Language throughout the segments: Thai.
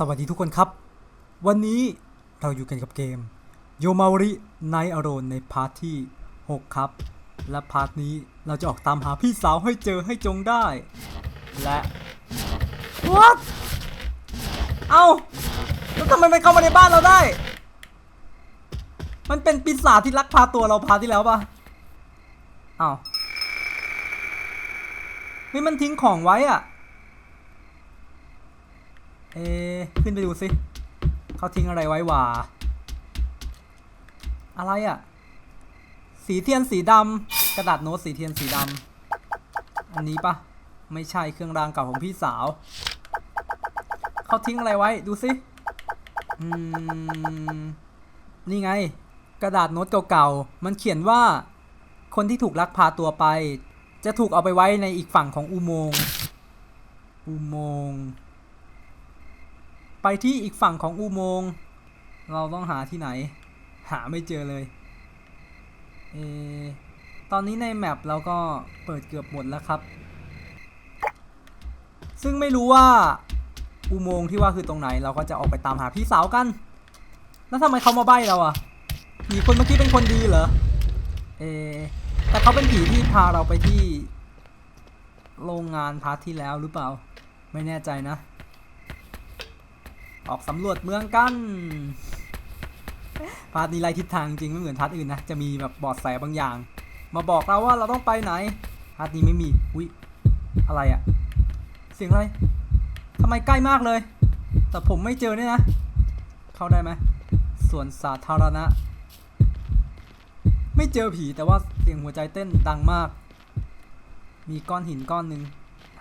สวัสดีทุกคนครับ วันนี้เราอยู่กันกับเกมโยมาริไนอารอนในพาร์ทที่ 6 ครับ และพาร์ทนี้เราจะออกตามหาพี่สาวให้เจอให้จงได้ และ What เอาแล้วทำไมมันเข้ามาในบ้านเราได้ มันเป็นปีศาจที่ลักพาตัวเราพาที่แล้วปะเอานี่มันทิ้งของไว้อะ เอะขึ้นไปดูสิเขาทิ้งอะไรไว้หว่าอะไรอะ่ะ สีเทียนสีดำกระดาษโน้ตสีเทียนสีดำอันนี้ปะไม่ใช่เครื่องรางเก่าของพี่สาวเขาทิ้งอะไรไว้ดูสิอืมนี่ไง กระดาษโน้ตเก่าๆมันเขียนว่า คนที่ถูกลักพาตัวไป จะถูกเอาไปไว้ในอีกฝั่งของอุโมงค์อุโมงค์ ไปที่อีกฝั่งของอุโมงค์ เราต้องหาที่ไหน หาไม่เจอเลยเออตอนนี้ในแมปเราก็เปิดเกือบหมดแล้วครับ ซึ่งไม่รู้ว่าอุโมงค์ที่ว่าคือตรงไหน เราก็จะออกไปตามหาพี่สาวกัน แล้วทำไมเขามาใบ้เราอะผีคนเมื่อกี้เป็นคนดีเหรอ เออแต่เขาเป็นผีที่พาเราไปที่ โรงงานพาร์ทที่แล้วหรือเปล่า ไม่แน่ใจนะ ออกสำรวจเมืองกัน พาร์ทนี้ไรทิศทางจริงไม่เหมือนพาร์ทอื่นนะ จะมีแบบบอดแสบางอย่าง มาบอกเราว่าเราต้องไปไหนพาร์ทนี้ไม่มี อุ้ยอะไรอะเสียงอะไรทำไมใกล้มากเลย แต่ผมไม่เจอเนี่ยนะ เข้าได้ไหมส่วนสาธารณะ ไม่เจอผีแต่ว่าเสียงหัวใจเต้นดังมาก มีก้อนหินก้อนหนึ่ง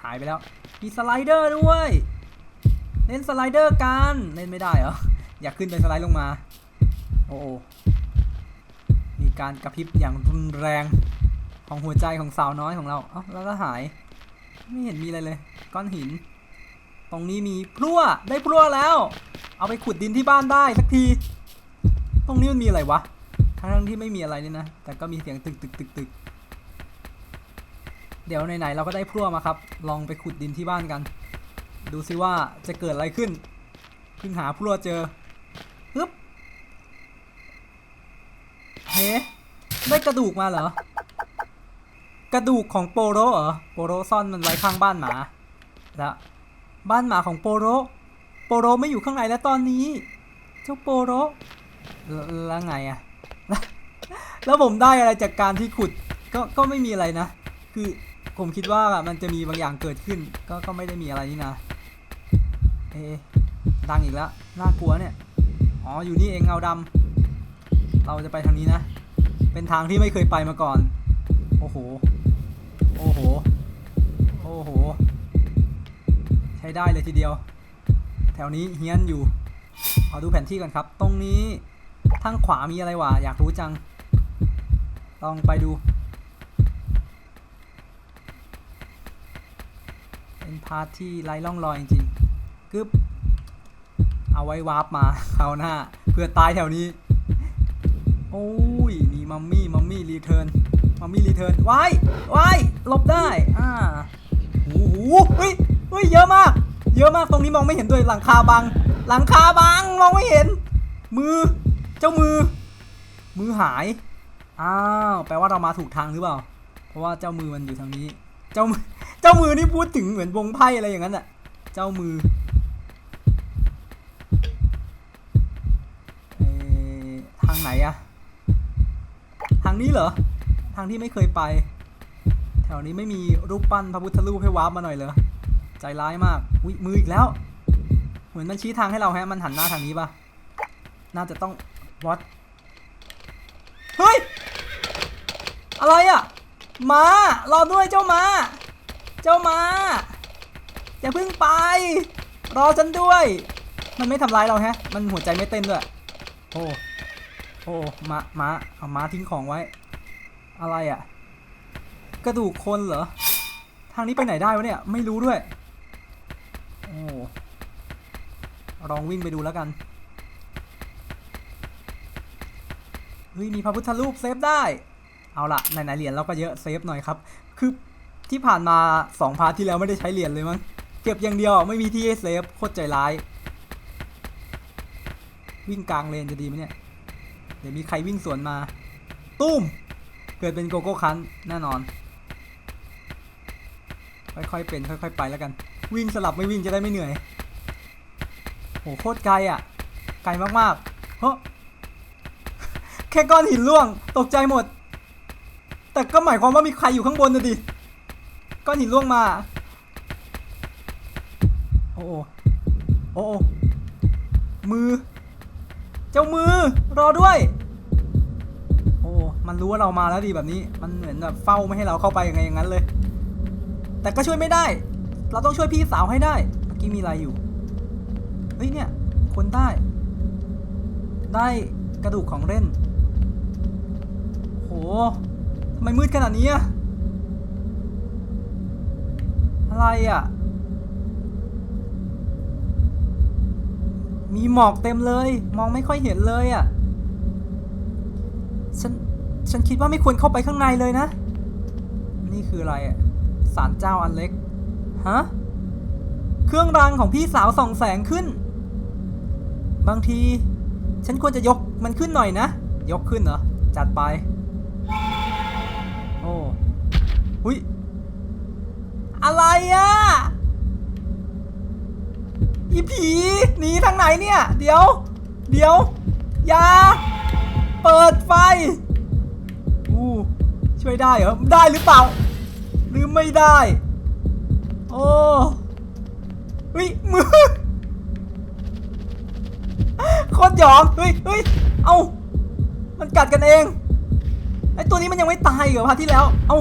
หายไปแล้ว มีสไลเดอร์ด้วย เล่นสไลเดอร์กัน เล่นไม่ได้เหรอ อยากขึ้นไปสไลด์ลงมา โอ้มีการกระพริบอย่างรุนแรงของหัวใจของสาวน้อยของเรา เอ้าแล้วก็หาย ไม่เห็นมีอะไรเลย ก้อนหิน ตรงนี้มีพลั่วได้พลั่วแล้ว เอาไปขุดดินที่บ้านได้สักที ตรงนี้มันมีอะไรวะ ทั้งที่ไม่มีอะไรเลยนะ แต่ก็มีเสียงตึกตึกตึกตึกเดี๋ยวไหนๆเราก็ได้พลั่วมาครับ ลองไปขุดดินที่บ้านกัน ดูซิว่าจะเกิดอะไรขึ้นเพิ่งหาพลั่วเจอฮึบเฮ้ได้กระดูกมาเหรอ กระดูกของโปโรเหรอ โปโรซ่อนมันไว้ข้างบ้านหมา แล้วบ้านหมาของโปโร โปโรไม่อยู่ข้างในแล้วตอนนี้ เจ้าโปโร แล้วไงอะแล้วผมได้อะไรจากการที่ขุด ก็ ก็ไม่มีอะไรนะ คือผมคิดว่ามันจะมีบางอย่างเกิดขึ้น ก็ ก็ไม่ได้มีอะไรนี่นะ เอดังอีกแล้ว น่ากลัวเนี่ย อ๋อ อยู่นี่เองเงาดำ เราจะไปทางนี้นะ เป็นทางที่ไม่เคยไปมาก่อน โอ้โห โอ้โห โอ้โห ใช้ได้เลยทีเดียว แถวนี้เฮี้ยนอยู่ ขอดูแผนที่ก่อนครับ ตรงนี้ทางขวามีอะไรวะ อยากรู้จัง ลองไปดู เป็นพาร์ทที่ไร้ร่องรอยจริงๆ กึบเอาไว้วาร์ปมาคราวหน้า เพื่อตายแถวนี้ โอ้ยมีมัมมี่มัมมี่รีเทิร์นมัมมี่รีเทิร์นว้ายว้ายหลบได้ อ่าโอ้โหเฮ้ยเฮ้ยเยอะมาก เยอะมากตรงนี้มองไม่เห็นด้วยหลังคาบัง หลังคาบังมองไม่เห็น มือ เจ้ามือ มือหาย อ้าว แปลว่าเรามาถูกทางหรือเปล่า เพราะว่าเจ้ามือมันอยู่ทางนี้ เจ้าเจ้ามือนี่พูดถึงเหมือนวงไพ่อะไรอย่างนั้นอะเจ้ามือเอ่อทางไหน อะทางนี้เหรอ ทางที่ไม่เคยไป แถวนี้ไม่มีรูปปั้นพระพุทธรูปให้วาร์ปมาหน่อยเหรอใจร้ายมากอุ้ยมืออีกแล้ว เหมือนมันชี้ทางให้เราแฮะ มันหันหน้าทางนี้ปะน่าจะต้องวัดเฮ้ย อะไรอะมารอด้วยเจ้ามา เจ้ามาอย่าเพิ่งไป รอฉันด้วย มันไม่ทำร้ายเราแฮะ มันหัวใจไม่เต้นด้วย โอ้ โอ้มามาเอามาทิ้งของไว้ อะไรอะ่ะ กระดูกคนเหรอ ทางนี้ไปไหนได้วะเนี่ย ไม่รู้ด้วย โอ้ลองวิ่งไปดูแล้วกันเฮ้ยมีพระพุทธรูปเซฟได้ เอาละไหนๆเหรียญเราก็เยอะเซฟหน่อยครับ คือที่ผ่านมาสองพาร์ทที่แล้วไม่ได้ใช้เหรียญเลยมั้ง เก็บอย่างเดียวไม่มีที่ให้เซฟโคตรใจร้าย วิ่งกลางเลนจะดีไหมเนี่ย ดี๋ยวมีใครวิ่งสวนมา ตุ้ม เกิดเป็นโกโก้คันแน่นอน ค่อยๆเป็นค่อยๆไปแล้วกัน วิ่งสลับไม่วิ่งจะได้ไม่เหนื่อยโหโคตรไกลอะ ไกลมากๆเฮ้อแค่ก้อนหินร่วงตกใจหมด แต่ก็หมายความว่ามีใครอยู่ข้างบนนะดิ ก้อนหินร่วงมา โอ้โหโอ้มือ เจ้ามือรอด้วย โอ้ มันรู้ว่าเรามาแล้วดีแบบนี้ มันเหมือนแบบเฝ้าไม่ให้เราเข้าไปยังไงอย่างนั้นเลย แต่ก็ช่วยไม่ได้ เราต้องช่วยพี่สาวให้ได้ เมื่อกี้มีอะไรอยู่ เฮ้ยเนี่ย คนได้ ได้กระดูกของเล่น โหทำไมมืดขนาดนี้อะอะไรอะ มีหมอกเต็มเลย มองไม่ค่อยเห็นเลยอะฉัน ฉันคิดว่าไม่ควรเข้าไปข้างในเลยนะ นี่คืออะไรอะศาลเจ้าอันเล็ก ฮะ เครื่องรางของพี่สาวส่องแสงขึ้น บางที ฉันควรจะยกมันขึ้นหน่อยนะ ยกขึ้นเหรอ จัดไป โอ้ หุยอะไรอะ อีผีหนีทางไหนเนี่ย เดี๋ยว เดี๋ยว อย่า เปิดไฟ อู้ช่วยได้เหรอ ได้หรือเปล่า หรือไม่ได้ โอ้เฮ้ยมือโคตรหยอมเฮ้ยเฮ้ยเอามันกัดกันเอง ไอตัวนี้มันยังไม่ตายเหรอพาที่แล้ว เอา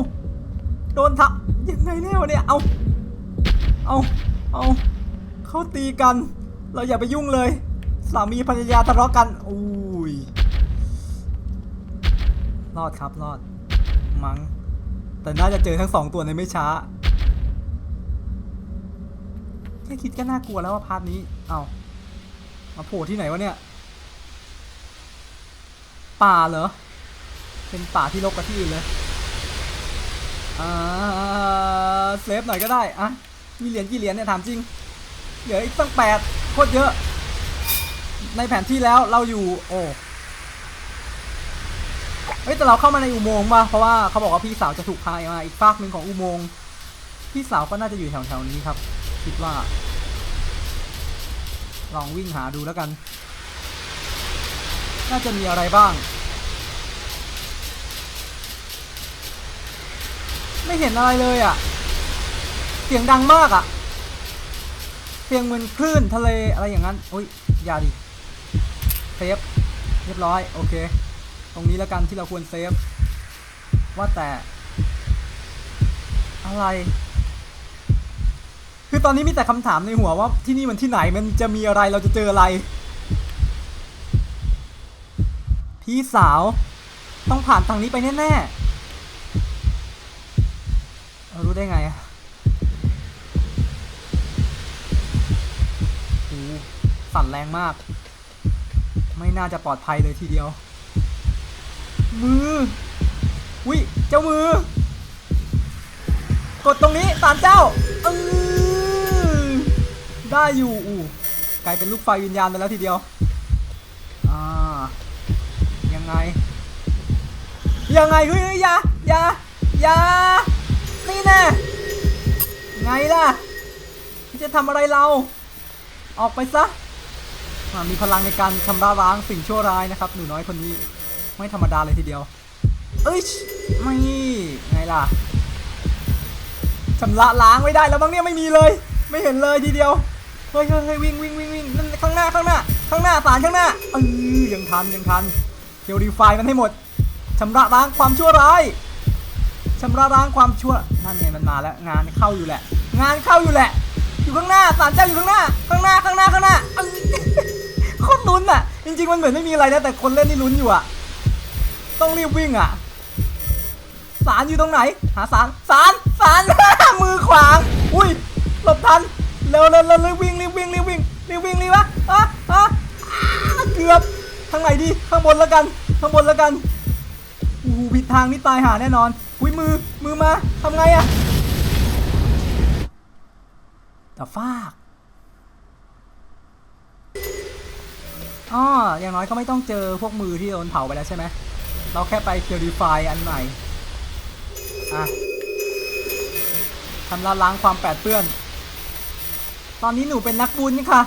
โดนทับยังไงเนี่ยวะเนี่ย เอาเอาเอา เขาตีกัน เราอย่าไปยุ่งเลย สามีภรรยาทะเลาะกันอุ้ยรอดครับรอด มัง้งแต่น่าจะเจอทั้งสองตัวในไม่ช้าแค่คิดก็น่ากลัวแล้วว่าพาร์ทนี้ เอามาโผล่ที่ไหนวะเนี่ย ป่าเหรอ เป็นป่าที่รกกว่าที่อื่นเลย อ่า เซฟหน่อยก็ได้ อะ มีเหรียญกี่เหรียญเนี่ยถามจริง เหลืออีกตั้งแปดโคตรเยอะ ในแผนที่แล้วเราอยู่โอ้เฮ้ยแต่เราเข้ามาในอุโมงค์ป่ะเพราะว่าเขาบอกว่าพี่สาวจะถูกพามาอีกฟากหนึ่งของอุโมงค์พี่สาวก็น่าจะอยู่แถวๆนี้ครับ คิดว่า ลองวิ่งหาดูแล้วกัน น่าจะมีอะไรบ้าง ไม่เห็นอะไรเลยอะ่ะ เสียงดังมากอะ่ะ เสียงเหมือนคลื่นทะเลอะไรอย่างนั้นอุ้ยอย่าดิเซฟเรียบร้อยโอเค ตรงนี้แล้วกันที่เราควรเซฟว่าแต่ อะไร คือตอนนี้มีแต่คำถามในหัวว่าที่นี่มันที่ไหนมันจะมีอะไรเราจะเจออะไร พี่สาวต้องผ่านทางนี้ไปแน่ๆรู้ได้ไงอะ สั่นแรงมาก ไม่น่าจะปลอดภัยเลยทีเดียว มือวิเจ้ามือ กดตรงนี้ศาลเจ้าเออได้อยู่อูกลายเป็นลูกไฟวิญญาณไปแล้วทีเดียว อ่า ยังไง ยังไงเฮ้ยเฮ้ยอย่าอย่าอย่านี่แน่ไงล่ะจะทำอะไรเรา ออกไปซะ มีพลังในการชำระล้างสิ่งชั่วร้ายนะครับ หนูน้อยคนนี้ไม่ธรรมดาเลยทีเดียว เอ้ยไม่ไงล่ะชำระล้างไม่ได้แล้วบ้างเนี่ยไม่มีเลย ไม่เห็นเลยทีเดียวเฮ้ยเฮ้ยวิ่งวิ่งวิ่งวิ่งนั่นข้างหน้าข้างหน้า ข้างหน้าสารข้างหน้าเออยังทันยังทันเคียวดีไฟมันให้หมดชำระล้างความชั่วร้ายชำระล้างความชั่วนั่นไงมันมาแล้วงานเข้าอยู่แหละ งานเข้าอยู่แหละ อยู่ข้างหน้าสารเจ้าอยู่ข้างหน้า ข้างหน้าข้างหน้าข้างหน้า ลุ้นอะ จริง ๆ มันเหมือนไม่มีอะไรนะแต่คนเล่นนี่ลุ้นอยู่อะ ต้องรีบวิ่งอะ สารอยู่ตรงไหน หาสารสารสาร มือขวาง อุ้ย หลบทัน เร็วเร็วเร็วรีบวิ่งรีบวิ่งรีบวิ่งรีบวิ่งรีบวะอะอะเกือบ ทางไหนดี ข้างบนแล้วกัน ข้างบนแล้วกันอู้หูผิดทางนี่ตายหาแน่นอน อุ้ยมือ มือมาทำไงอะแต่ฟาก อ๋ออย่างน้อยก็ไม่ต้องเจอพวกมือที่โดนเผาไปแล้วใช่ไหม เราแค่ไปเ purify อันใหม่ อะชำระล้างความแปดเปื้อน ตอนนี้หนูเป็นนักบุญค่ะ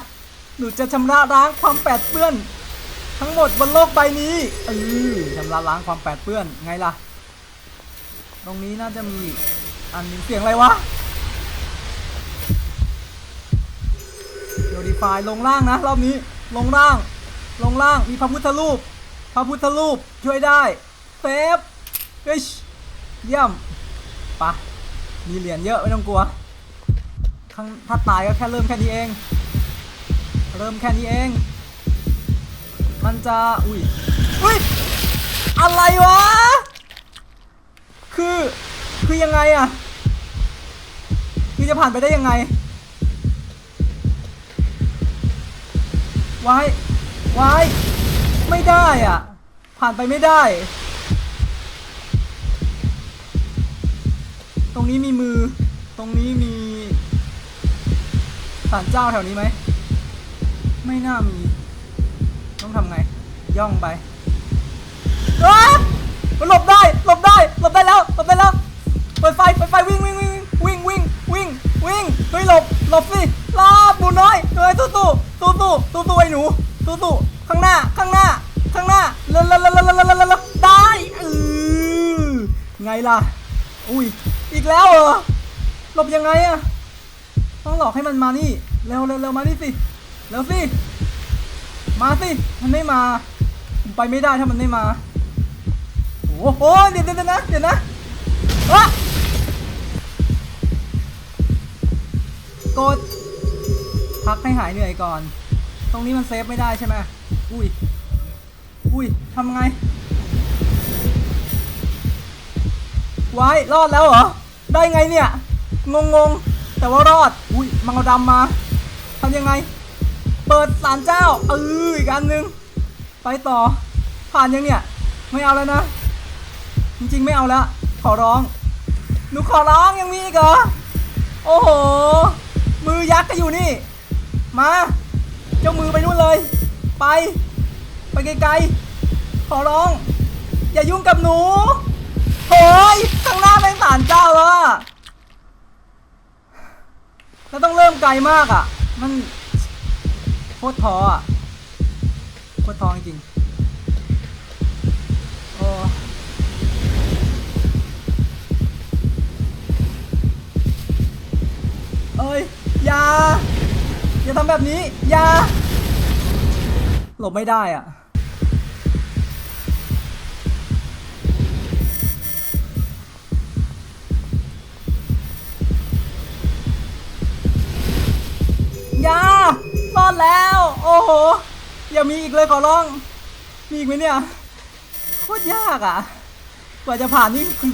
หนูจะชำระล้างความแปดเปื้อน ทั้งหมดบนโลกใบนี้เออชำระล้างความแปดเปื้อน ไงล่ะ ตรงนี้น่าจะมีอันนึงเสียงอะไรวะ purify ลงล่างนะรอบนี้ลงล่าง ลงล่างมีพระพุทธรูป พระพุทธรูปช่วยได้เซฟเฮ้ยเยี่ยมปะมีเหรียญเยอะไม่ต้องกลัวข้างถ้าตายก็แค่เริ่มแค่นี้เอง เริ่มแค่นี้เอง มันจะอุ้ยอุ้ยอะไรวะ คือ คือยังไงอะคือจะผ่านไปได้ยังไง ไวาย วาย ไม่ได้อะ ผ่านไปไม่ได้ ตรงนี้มีมือ ตรงนี้มีศาลเจ้าแถวนี้ไหม ไม่น่ามี ต้องทำไง ย่องไปอ้ามันหลบได้หลบได้หลบได้แล้วหลบได้แล้วเปิดไฟเปิดไฟวิ่งวิ่งวิ่งวิ่งวิ่งวิ่งวิ่งเฮ้ยหลบหลบสิรอหมูน้อยเฮ้ยตู้ตู้ตู้ตู้ตู้ตู้ไอ้หนู สู้ๆข้างหน้าข้างหน้า ข้างหน้าเลลลลลลลได้เออไงล่ะ อุ้ยอีกแล้วเหรอหลบยังไงอะต้องหลอกให้มันมานี่เร็วเร็วเร็วมานี่สิเร็วสิมาสิมันไม่มาผมไปไม่ได้ถ้ามันไม่มาโอ้โหเดี๋ยวเดี๋ยวนะเดี๋ยวนะอะกดพักให้หายเหนื่อยก่อน รงนี้มันเซฟไม่ได้ใช่ไหมอุ้ย อุ้ยทำไง ไว้ รอดแล้วเหรอ ได้ไงเนี่ย งงงแต่ว่ารอด อุ้ย มังกรดำมาทำยังไง เปิดศาลเจ้า เอออีกอันหนึงไปต่อ ผ่านยังเนี่ย ไม่เอาแล้วนะ จริงๆ ไม่เอาแล้ว ขอร้อง หนูขอร้องยังมีอีกเหรอ โอ้โห มือยักษ์ก็อยู่นี่ มา จ้ามือไปนู่นเลย ไป ไปไกลๆ ขอร้อง อย่ายุ่งกับหนูโอ้ยข้างหน้าเป็นศาลเจ้าแล้วอะแล้วต้องเริ่มไกลมากอะ มันโคตรท้ออะโคตรท้อจริงโอ้เอ้ยอย่าอย่าทำแบบนี้อย่า หลบไม่ได้อะยารอดแล้ว โอ้โห อย่ามีอีกเลยขอร้อง มีอีกไหมเนี่ย โคตรยากอะ กว่าจะผ่านนี่คือ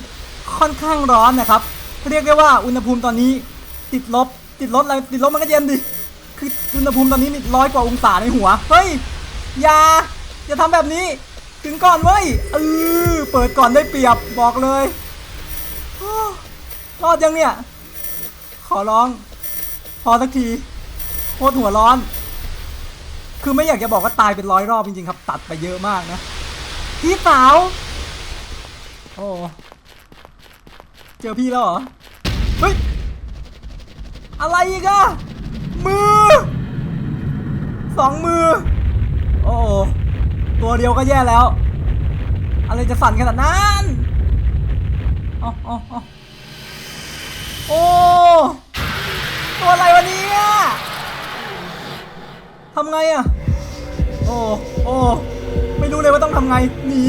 ค่อนข้างร้อนนะครับ เรียกได้ว่าอุณหภูมิตอนนี้ติดลบ ติดลบอะไร ติดลบมันก็เย็นดิ คืออุณหภูมิตอนนี้นี่ร้อยกว่าองศาในหัว เฮ้ย อย่าอย่าทำแบบนี้ ถึงก่อนเว้ยเออเปิดก่อนได้เปรียบบอกเลยรอดยังเนี่ย ขอร้อง พอสักทีโคตรหัวร้อน คือไม่อยากจะบอกว่าตายเป็นร้อยรอบจริงๆครับ ตัดไปเยอะมากนะพี่สาวโอ้เจอพี่แล้วเหรอ เฮ้ย อะไรอีกอะมือสองมือ โอ้โตัวเดียวก็แย่แล้ว อะไรจะสั่นขนาดนั้นเอ๋ออ๋อโอ้ตัวอะไรวะเนี่ยทำไงอะโอ้โอ้ไม่รู้เลยว่าต้องทำไง หนี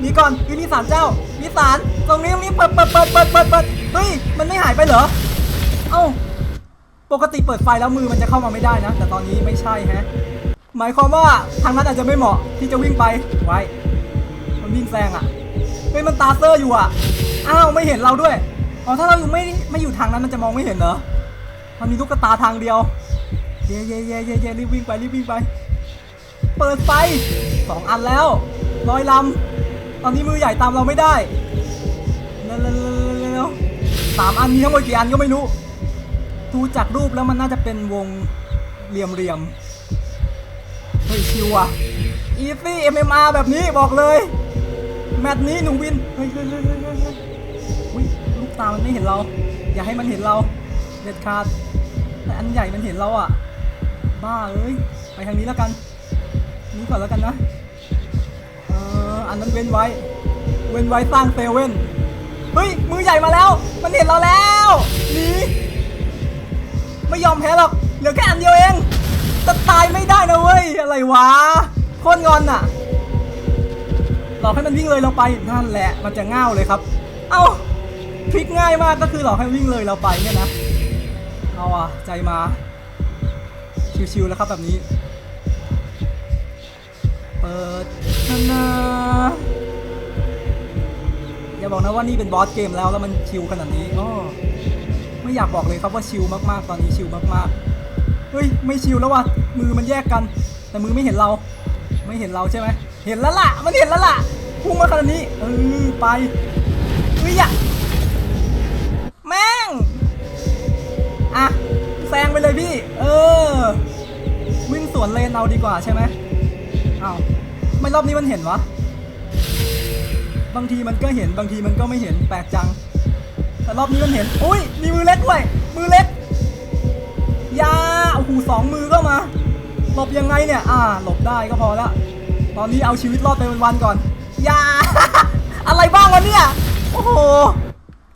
หนีก่อนคือมีสารเจ้ามีสารตรงนี้ตรงนี้เปิดเปิดเปิดเปิดเปิดเปิดเฮ้ย มันไม่หายไปเหรอ เอ้า ปกติเปิดไฟแล้วมือมันจะเข้ามาไม่ได้นะ แต่ตอนนี้ไม่ใช่แฮะ หมายความว่าทางนั้นอาจจะไม่เหมาะที่จะวิ่งไปไว้ มันวิ่งแซงอะเฮ้ยมันตาเซอร์อยู่อะอ้าวไม่เห็นเราด้วยอ๋อถ้าเราอยู่ไม่ไม่อยู่ทางนั้นมันจะมองไม่เห็นเหรอมันมีลูกตาทางเดียว เย่เย่เย่เย่เย่รีบวิ่งไปรีบวิ่งไป เปิดไฟสองอันแล้วร้อยลำตอนนี้มือใหญ่ตามเราไม่ได้เร็วเร็วเร็วเร็วเร็วสามอันมีทั้งหมดกี่อันก็ไม่รู้ ดูจากรูปแล้วมันน่าจะเป็นวงเหลี่ยม เฮ้ยชิวอะอีซี่ MMR แบบนี้บอกเลย แมตช์นี้หนูวิน เฮ้ยเฮ้ยเฮ้ยเฮ้ยเฮ้ยเฮ้ยอุ๊ยลูกตามันไม่เห็นเรา อย่าให้มันเห็นเรา เด็ดขาดแต่อันใหญ่มันเห็นเราอะ บ้าเอ้ย ไปทางนี้แล้วกัน นี้ก่อนแล้วกันนะ เอออันนั้นเว้นไว้ เว้นไว้สร้างเซเว่น เฮ้ย มือใหญ่มาแล้ว มันเห็นเราแล้วหนีไม่ยอมแพ้หรอก เหลือแค่อันเดียวเอง จะตายไม่ได้นะเว้ย อะไรวะโคตรงอนอะหลอกให้มันวิ่งเลยเราไปนั่นแหละมันจะง่าวเลยครับ เอ้าทริคง่ายมากก็คือหลอกให้วิ่งเลยเราไปเนี่ยนะเอาอะใจมาชิวๆแล้วครับแบบนี้ เปิดนานาอย่าบอกนะว่านี่เป็นบอสเกมแล้วแล้วมันชิวขนาดนี้อ้อไม่อยากบอกเลยครับว่าชิวมากๆ ตอนนี้ชิวมากๆ ฮ้ยไม่ชิวแล้วว่ะมือมันแยกกัน แต่มือไม่เห็นเรา ไม่เห็นเราใช่ไหมเห็นแล้วล่ะมันเห็นแล้วล่ะพุ่งมาขนาดนี้เออไปเฮ้ยอะแม่งอะแซงไปเลยพี่ เออ วิ่งสวนเลนเอาดีกว่าใช่ไหมอ้าวไม่รอบนี้มันเห็นวะบางทีมันก็เห็นบางทีมันก็ไม่เห็นแปลกจัง แต่รอบนี้มันเห็นอุ้ยมีมือเล็กด้วยมือเล็ก ยาโอ้โหสองมือก็มา หลบยังไงเนี่ย อ่า หลบได้ก็พอละ ตอนนี้เอาชีวิตรอดไปวันๆก่อน ยา อะไรบ้างวะเนี่ย โอ้โห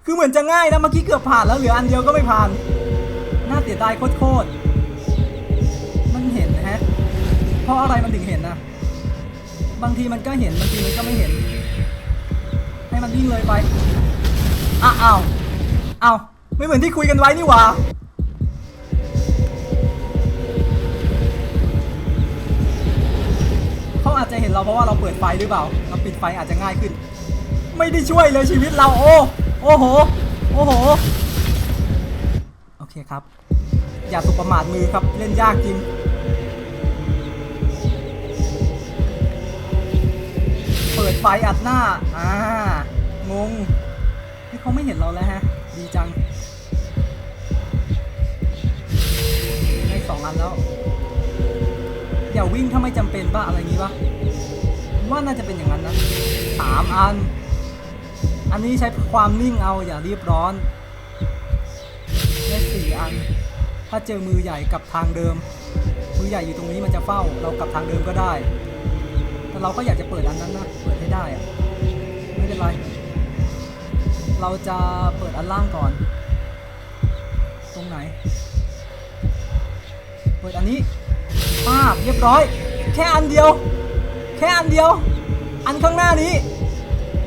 คือเหมือนจะง่ายนะเมื่อกี้เกือบผ่านแล้วเหลืออันเดียวก็ไม่ผ่าน น่าเสียดายโคตรๆ มันเห็นนะฮะ เพราะอะไรมันถึงเห็นนะ บางทีมันก็เห็นบางทีมันก็ไม่เห็น ให้มันวิ่งเลยไปอ้าวอ้าวไม่เหมือนที่คุยกันไว้นี่หว่า เขาอาจจะเห็นเราเพราะว่าเราเปิดไฟหรือเปล่า เราปิดไฟอาจจะง่ายขึ้น ไม่ได้ช่วยเลยชีวิตเราโอ้โอ้โหโอ้โหโอเคครับ อย่าสุประมาทมือครับเล่นยากจริงเปิดไฟอัดหน้าอ่างงนี่เขาไม่เห็นเราแล้วฮะ ดีจังได้สองอันแล้ว อย่าวิ่งถ้าไม่จำเป็นป่ะอะไรงี้ป่ะว่าน่าจะเป็นอย่างนั้นนะสามอัน อันนี้ใช้ความนิ่งเอาอย่ารีบร้อนได้สี่อัน ถ้าเจอมือใหญ่กลับทางเดิม มือใหญ่อยู่ตรงนี้มันจะเฝ้าเรากลับทางเดิมก็ได้ แต่เราก็อยากจะเปิดอันนั้นนะเปิดให้ได้อะไม่เป็นไร เราจะเปิดอันล่างก่อน ตรงไหน เปิดอันนี้ ป้าบเรียบร้อย แค่อันเดียว แค่อันเดียว อันข้างหน้านี้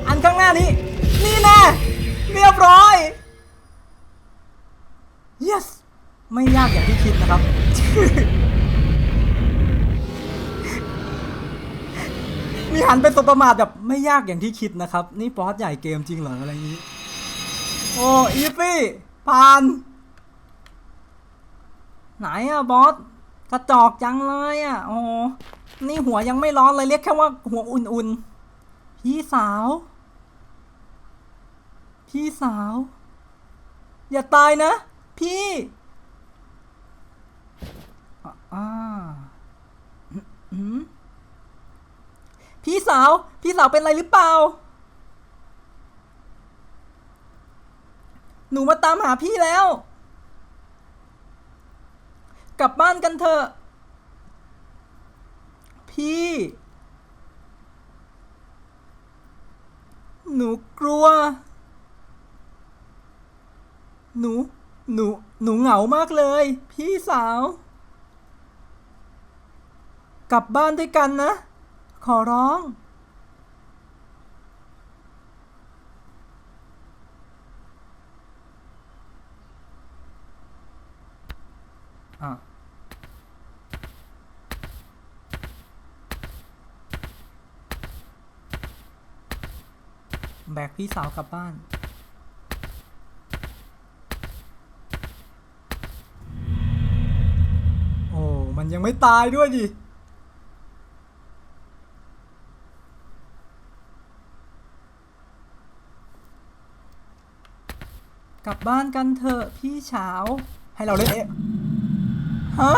อันข้างหน้านี้ นี่แน่เรียบร้อย yes ไม่ยากอย่างที่คิดนะครับ มีหันเป็นสบประมาทแบบไม่ยากอย่างที่คิดนะครับ นี่บอสใหญ่เกมจริงเหรออะไรอย่างนี้ โอ้อีฟี่ผ่าน ไหนอะบอส กระจอกจังเลยอะโอ้นี่หัวยังไม่ร้อนเลยเรียกแค่ว่าหัวอุ่นๆ พี่สาว พี่สาว อย่าตายนะ พี่อ่าพี่สาว พี่สาวเป็นอะไรหรือเปล่า หนูมาตามหาพี่แล้ว กลับบ้านกันเถอะ พี่ หนูกลัว หนู หนู หนูเหงามากเลย พี่สาว กลับบ้านด้วยกันนะ ขอร้อง อะ แบกพี่สาวกลับบ้าน โอ้ มันยังไม่ตายด้วยดิ กลับบ้านกันเถอะพี่เช้า ให้เราเล่นเอะฮะ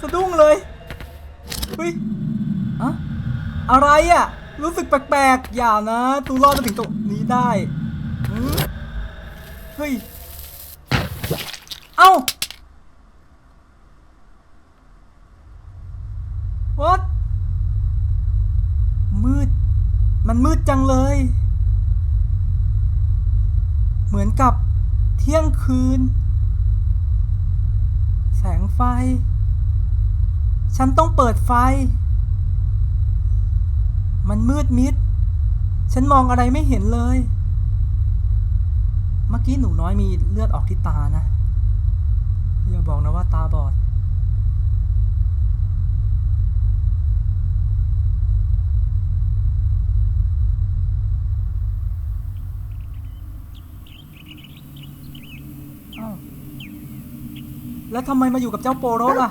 สะดุ้งเลย เฮ้ยฮะอะไรอะ รู้สึกแปลกๆ อย่านะตูรอดมาถึงตรงนี้ได้ เฮ้ย เอ้า what มืด มันมืดจังเลย เหมือนกับเที่ยงคืน แสงไฟ ฉันต้องเปิดไฟ มันมืดมิด ฉันมองอะไรไม่เห็นเลย เมื่อกี้หนูน้อยมีเลือดออกที่ตานะอย่าบอกนะว่าตาบอด แล้วทำไมมาอยู่กับเจ้าโปโรล่ะ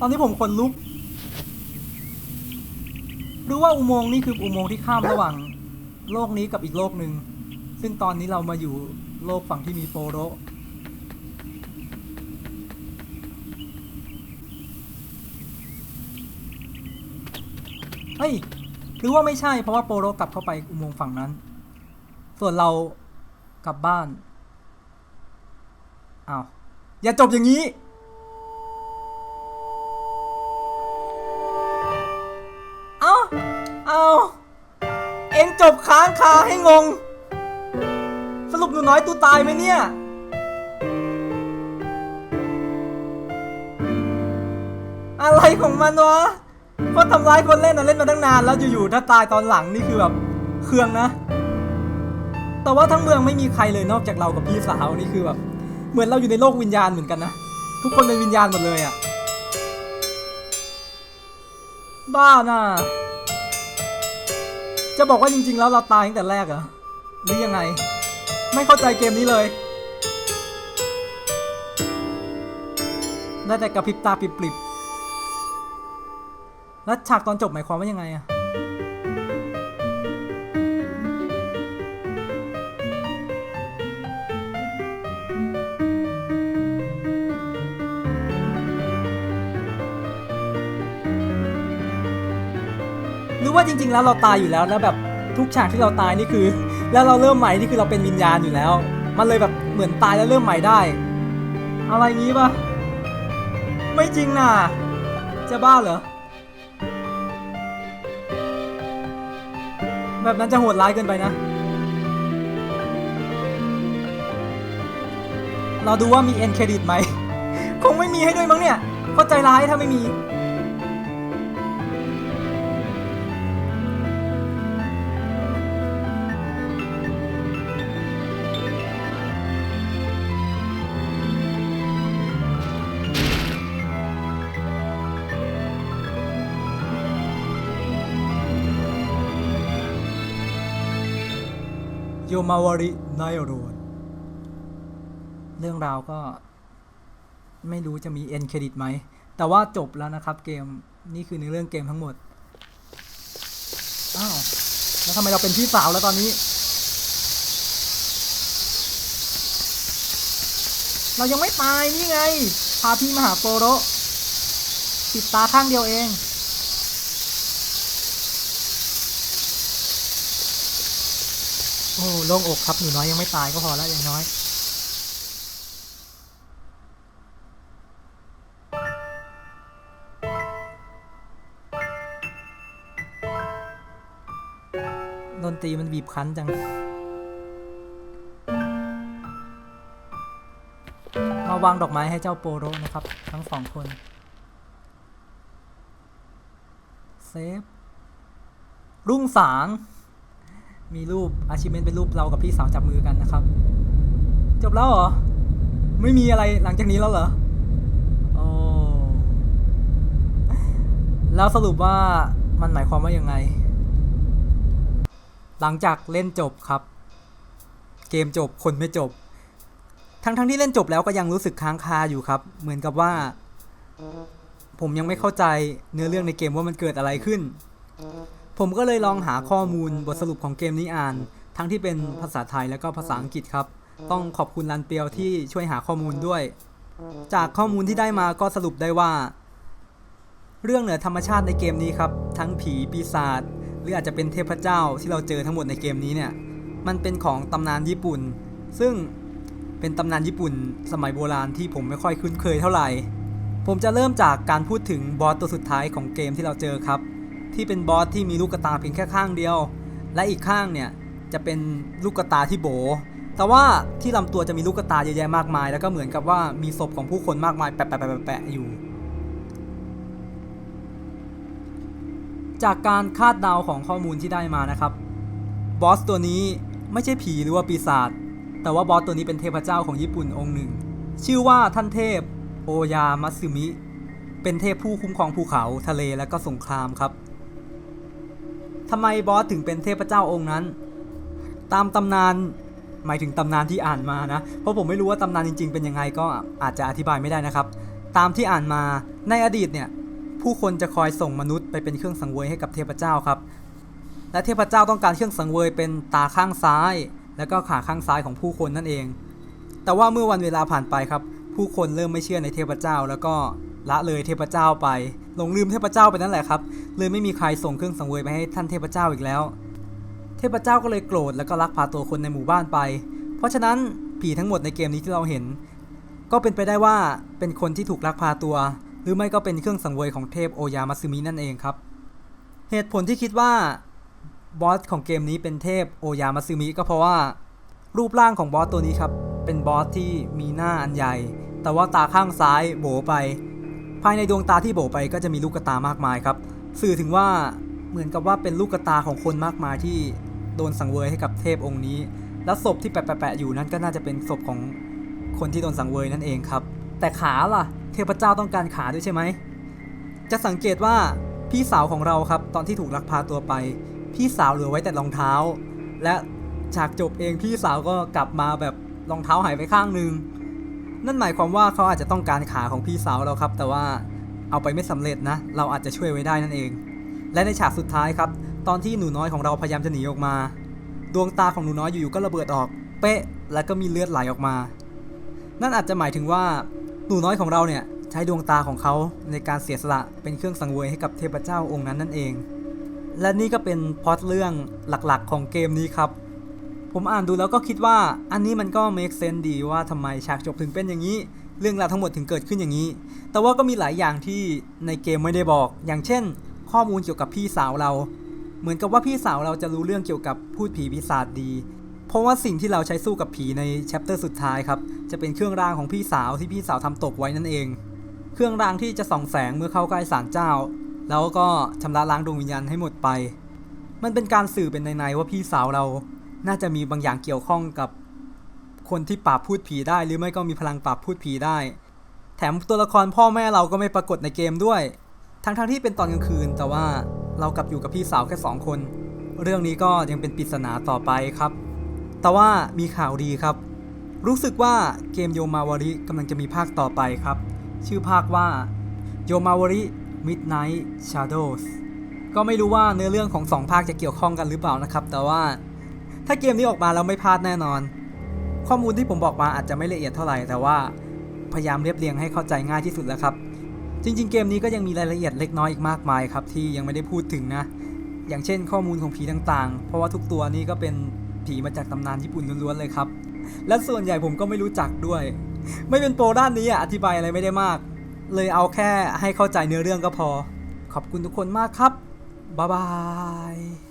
ตอนนี้ผมขนลุกรือว่าอุโมงค์นี่คืออุโมงค์ที่ข้ามระหว่าง โลกนี้กับอีกโลกหนึ่ง ซึ่งตอนนี้เรามาอยู่โลกฝั่งที่มีโปโรเฮ้ยหรือว่าไม่ใช่เพราะว่าโปโรกลับเข้าไปอุโมงค์ฝั่งนั้น ส่วนเรากลับบ้าน อ้าว อย่าจบอย่างนี้ จบค้างคาให้งง สรุปหนูน้อยตูตายไหมเนี่ย อะไรของมันวะก็ทำร้ายคนเล่นนะเล่นมาตั้งนาน แล้วอยู่ๆถ้าตายตอนหลังนี่คือแบบเครื่องนะ แต่ว่าทั้งเมืองไม่มีใครเลยนอกจากเรากับพี่สาวนี่คือแบบเหมือนเราอยู่ในโลกวิญญาณเหมือนกันนะทุกคนเป็นวิญญาณหมดเลยอะบ้าน่ะ จะบอกว่าจริง ๆ แล้วเราตายตั้งแต่แรกเหรอหรือยังไง ไม่เข้าใจเกมนี้เลยได้แต่กระพริบตาปริบๆแล้วฉากตอนจบหมายความว่ายังไงอะ ว่าจริง ๆ แล้วเราตายอยู่แล้วแล้วแบบทุกฉากที่เราตายนี่คือ แล้วเราเริ่มใหม่นี่คือเราเป็นวิญญาณอยู่แล้ว มันเลยแบบเหมือนตายแล้วเริ่มใหม่ได้ อะไรงี้ปะไม่จริงน่ะ จะบ้าเหรอ แบบนั้นจะโหดร้ายเกินไปนะ เราดูว่ามีเอ็นเครดิตไหม คงไม่มีให้ด้วยมั้งเนี่ยเข้าใจร้ายถ้าไม่มี โยมาวาริไนโรนเรื่องราวก็ ไม่รู้จะมีเอ็นเครดิตไหม แต่ว่าจบแล้วนะครับเกมนี่คือในเรื่องเกมทั้งหมด อ้าว แล้วทำไมเราเป็นพี่สาวแล้วตอนนี้ เรายังไม่ตายนี่ไง พาพี่มาหาโปโรปิดตาข้างเดียวเอง อ้โล่งอกครับหนูน้อยยังไม่ตายก็พอแล้วอย่างน้อย ดนตรีมันบีบคั้นจัง มาวางดอกไม้ให้เจ้าโปโรนะครับ ทั้งสองคนเซฟรุ่งสาง มีรูปอาชิเมนเป็นรูปเรากับพี่สาวจับมือกันนะครับ จบแล้วเหรอ ไม่มีอะไรหลังจากนี้แล้วเหรอโอ้แล้วสรุปว่ามันหมายความว่ายังไง หลังจากเล่นจบครับ เกมจบคนไม่จบ ทั้งทั้งที่เล่นจบแล้วก็ยังรู้สึกค้างคาอยู่ครับ เหมือนกับว่า ผมยังไม่เข้าใจเนื้อเรื่องในเกมว่ามันเกิดอะไรขึ้น ผมก็เลยลองหาข้อมูลบทสรุปของเกมนี้อ่าน ทั้งที่เป็นภาษาไทยแล้วก็ภาษาอังกฤษครับ ต้องขอบคุณรันเปียวที่ช่วยหาข้อมูลด้วย จากข้อมูลที่ได้มาก็สรุปได้ว่า เรื่องเหนือธรรมชาติในเกมนี้ครับ ทั้งผีปีศาจหรืออาจจะเป็นเทพเจ้าที่เราเจอทั้งหมดในเกมนี้เนี่ย มันเป็นของตำนานญี่ปุ่น ซึ่งเป็นตำนานญี่ปุ่น สมัยโบราณที่ผมไม่ค่อยคุ้นเคยเท่าไหร่ ผมจะเริ่มจากการพูดถึงบอสตัวสุดท้ายของเกมที่เราเจอครับ ที่เป็นบอสที่มีลูกกระตาเพียงแค่ข้างเดียว และอีกข้างเนี่ยจะเป็นลูกกระตาที่โบ แต่ว่าที่ลำตัวจะมีลูกกระตาเยอะแยะมากมาย แล้วก็เหมือนกับว่ามีศพของผู้คนมากมายแปะแปะแปะแปะแปะอยู่ จากการคาดเดาของข้อมูลที่ได้มานะครับบอสตัวนี้ไม่ใช่ผีหรือว่าปีศาจแต่ว่าบอสตัวนี้เป็นเทพเจ้าของญี่ปุ่นองค์หนึ่ง ชื่อว่าท่านเทพโอยามัตสึมิ เป็นเทพผู้คุ้มครองภูเขาทะเลและก็สงครามครับ ทำไมบอสถึงเป็นเทพเจ้าองค์นั้น ตามตำนานหมายถึงตำนานที่อ่านมานะ เพราะผมไม่รู้ว่าตำนานจริง ๆ เป็นยังไงก็อาจจะอธิบายไม่ได้นะครับ ตามที่อ่านมาในอดีตเนี่ยผู้คนจะคอยส่งมนุษย์ไปเป็นเครื่องสังเวยให้กับเทพเจ้าครับ และเทพเจ้าต้องการเครื่องสังเวยเป็นตาข้างซ้าย และก็ขาข้างซ้ายของผู้คนนั่นเอง แต่ว่าเมื่อวันเวลาผ่านไปครับ ผู้คนเริ่มไม่เชื่อในเทพเจ้า แล้วก็ ละเลยเทพเจ้าไปหลงลืมเทพเจ้าไปนั่นแหละครับเลยไม่มีใครส่งเครื่องสังเวยไปให้ท่านเทพเจ้าอีกแล้ว เทพเจ้าก็เลยโกรธแล้วก็ลักพาตัวคนในหมู่บ้านไป เพราะฉะนั้นผีทั้งหมดในเกมนี้ที่เราเห็น ก็เป็นไปได้ว่าเป็นคนที่ถูกลักพาตัว หรือไม่ก็เป็นเครื่องสังเวยของเทพโอยามัตสึมินั่นเองครับ เหตุผลที่คิดว่าบอสของเกมนี้เป็นเทพโอยามัตสึมิก็เพราะว่า รูปร่างของบอสตัวนี้ครับเป็นบอสที่มีหน้าอันใหญ่ แต่ว่าตาข้างซ้ายโบไป ภายในดวงตาที่โบไปก็จะมีลูกกระตามากมายครับ สื่อถึงว่าเหมือนกับว่าเป็นลูกกระตาของคนมากมายที่โดนสังเวยให้กับเทพองค์นี้ แล้วศพที่แปะๆๆอยู่นั้นก็น่าจะเป็นศพของคนที่โดนสังเวยนั่นเองครับ แต่ขาล่ะ เทพเจ้าต้องการขาด้วยใช่ไหม จะสังเกตว่าพี่สาวของเราครับตอนที่ถูกลักพาตัวไป พี่สาวเหลือไว้แต่รองเท้า และฉากจบเองพี่สาวก็กลับมาแบบรองเท้าหายไปข้างหนึ่ง นั่นหมายความว่าเขาอาจจะต้องการขาของพี่สาวเราครับ แต่ว่าเอาไปไม่สำเร็จนะ เราอาจจะช่วยไว้ได้นั่นเอง และในฉากสุดท้ายครับ ตอนที่หนูน้อยของเราพยายามจะหนีออกมา ดวงตาของหนูน้อยอยู่ๆก็ระเบิดออก เป๊ะ แล้วก็มีเลือดไหลออกมา นั่นอาจจะหมายถึงว่าหนูน้อยของเราเนี่ยใช้ดวงตาของเขาในการเสียสละเป็นเครื่องสังเวยให้กับเทพเจ้าองค์นั้นนั่นเอง และนี่ก็เป็นพล็อตเรื่องหลักๆ ของเกมนี้ครับ ผมอ่านดูแล้วก็คิดว่าอันนี้มันก็ make sense ดีว่าทำไมฉากจบถึงเป็นอย่างนี้ เรื่องราวทั้งหมดถึงเกิดขึ้นอย่างนี้ แต่ว่าก็มีหลายอย่างที่ในเกมไม่ได้บอก อย่างเช่น ข้อมูลเกี่ยวกับพี่สาวเรา เหมือนกับว่าพี่สาวเราจะรู้เรื่องเกี่ยวกับพูดผีปีศาจดี เพราะว่าสิ่งที่เราใช้สู้กับผีในแชปเตอร์สุดท้ายครับจะเป็นเครื่องรางของพี่สาวที่พี่สาวทำตกไว้นั่นเอง เครื่องรางที่จะส่องแสงเมื่อเข้าใกล้ศาลเจ้า แล้วก็ชำระล้างดวงวิญญาณให้หมดไป มันเป็นการสื่อเป็นในๆว่าพี่สาวเรา น่าจะมีบางอย่างเกี่ยวข้องกับคนที่ปราบพูดผีได้ หรือไม่ก็มีพลังปราบพูดผีได้ แถมตัวละครพ่อแม่เราก็ไม่ปรากฏในเกมด้วย ทั้งๆที่เป็นตอนกลางคืน แต่ว่าเรากลับอยู่กับพี่สาวแค่สองคน เรื่องนี้ก็ยังเป็นปริศนาต่อไปครับ แต่ว่ามีข่าวดีครับ รู้สึกว่าเกมโยมาวาริกำลังจะมีภาคต่อไปครับ ชื่อภาคว่าโยมาวาริ Midnight Shadows ก็ไม่รู้ว่าเนื้อเรื่องของสองภาคจะเกี่ยวข้องกันหรือเปล่านะครับ แต่ว่า ถ้าเกมนี้ออกมาแล้วไม่พลาดแน่นอน ข้อมูลที่ผมบอกมาอาจจะไม่ละเอียดเท่าไหร่แต่ว่าพยายามเรียบเรียงให้เข้าใจง่ายที่สุดแล้วครับ จริง ๆ เกมนี้ก็ยังมีรายละเอียดเล็กน้อยอีกมากมายครับที่ยังไม่ได้พูดถึงนะ อย่างเช่น ข้อมูลของผีต่างๆ เพราะว่าทุกตัวนี้ก็เป็นผีมาจากตำนานญี่ปุ่นล้วนๆเลยครับ และส่วนใหญ่ผมก็ไม่รู้จักด้วย ไม่เป็นโปรด้านนี้อะอธิบายอะไรไม่ได้มาก เลยเอาแค่ให้เข้าใจเนื้อเรื่องก็พอ ขอบคุณทุกคนมากครับบ๊ายบาย